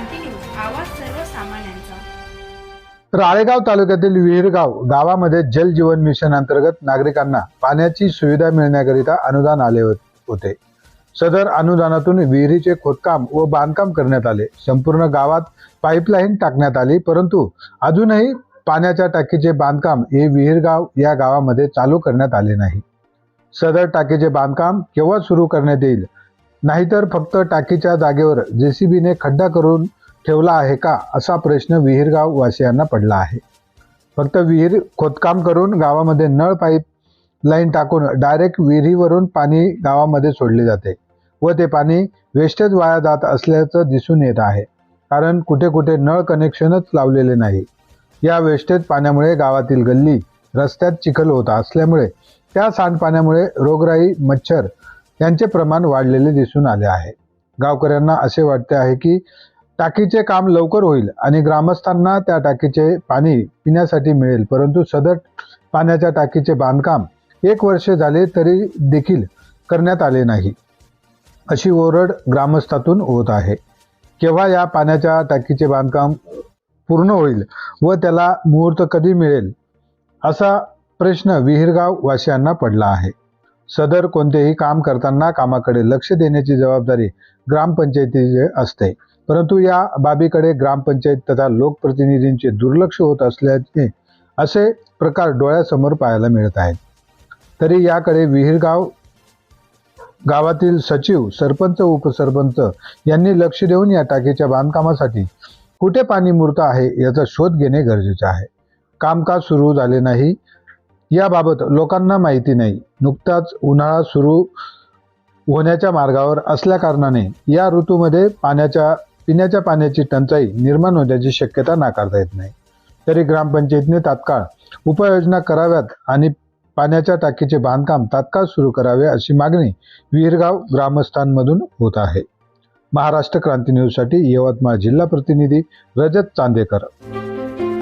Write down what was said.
क्रांती news आवाज सर्वसामान्यांचा. राळेगाव तालुक्यातील विहीरगाव गावामध्ये जल जीवन मिशन अंतर्गत नागरिकांना पाण्याची सुविधा मिळण्याकरिता अनुदान आले होते. सदर अनुदानातून विहिरीचे खोदकाम व बांधकाम करण्यात आले. संपूर्ण गावात पाईपलाईन टाकण्यात आली परंतु अजूनही पाण्याच्या टाकीचे बांधकाम हे विहीरगाव या गावामध्ये चालू करण्यात आले नाही. सदर टाकीचे बांधकाम केव्हा सुरू करण्यात येईल नाहीतर फक्त टाकीच्या जागेवर जेसीबीने खड्डा करून ठेवला आहे का असा प्रश्न विहीरगाव वासियांना पडला आहे. फक्त विहीर खोदकाम करून गावामध्ये नळ पाईप लाईन टाकून डायरेक्ट विहिरीवरून पाणी गावामध्ये सोडले जाते व ते पाणी वेस्टेज वाया जात असल्याचं दिसून येत आहे. कारण कुठे कुठे नळ कनेक्शनच लावलेले नाही. या वेस्टेज पाण्यामुळे गावातील गल्ली रस्त्यात चिखल होत असल्यामुळे त्या सांडपाण्यामुळे रोगराई मच्छर यांचे प्रमाण वाढलेले दिसून आले आहे. गावकऱ्यांना असे वाटते आहे की टाकीचे काम लवकर होईल आणि ग्रामस्थांना त्या टाकीचे पाणी पिण्यासाठी मिळेल परंतु सदर पाण्याच्या टाकीचे बांधकाम एक वर्ष झाले तरी देखील करण्यात आले नाही. अशी ओरड ग्रामस्थातून होत आहे. केव्हा या पाण्याच्या टाकीचे बांधकाम पूर्ण होईल व त्याला मुहूर्त कधी मिळेल असा प्रश्न विहीरगाव वासियांना पडला आहे. सदर कोणतेही काम करताना कामाकडे लक्ष देण्याची जबाबदारी ग्रामपंचायतीचे असते. परंतु या बाबीकडे ग्रामपंचायत तथा लोकप्रतिनिधींचे दुर्लक्ष होत असल्याचे असे प्रकार डोळ्यासमोर पाहायला मिळत आहेत. तरी याकडे विहीरगाव गावातील सचिव सरपंच उपसरपंच यांनी लक्ष देऊन या टाकीच्या बांधकामासाठी कुठे पाणी मूर्त आहे याचा शोध घेणे गरजेचे आहे. कामकाज सुरू झाले नाही याबाबत लोकांना माहिती नाही. नुकताच उन्हाळा सुरू होण्याच्या मार्गावर असल्याकारणाने या ऋतूमध्ये पाण्याच्या पिण्याच्या पाण्याची टंचाई निर्माण होण्याची शक्यता नाकारता येत नाही. तरी ग्रामपंचायतीने तात्काळ उपाययोजना कराव्यात आणि पाण्याच्या टाकीचे बांधकाम तात्काळ सुरू करावे अशी मागणी विहीरगाव ग्रामस्थांमधून होत आहे. महाराष्ट्र क्रांती न्यूजसाठी यवतमाळ जिल्हा प्रतिनिधी रजत चांदेकर.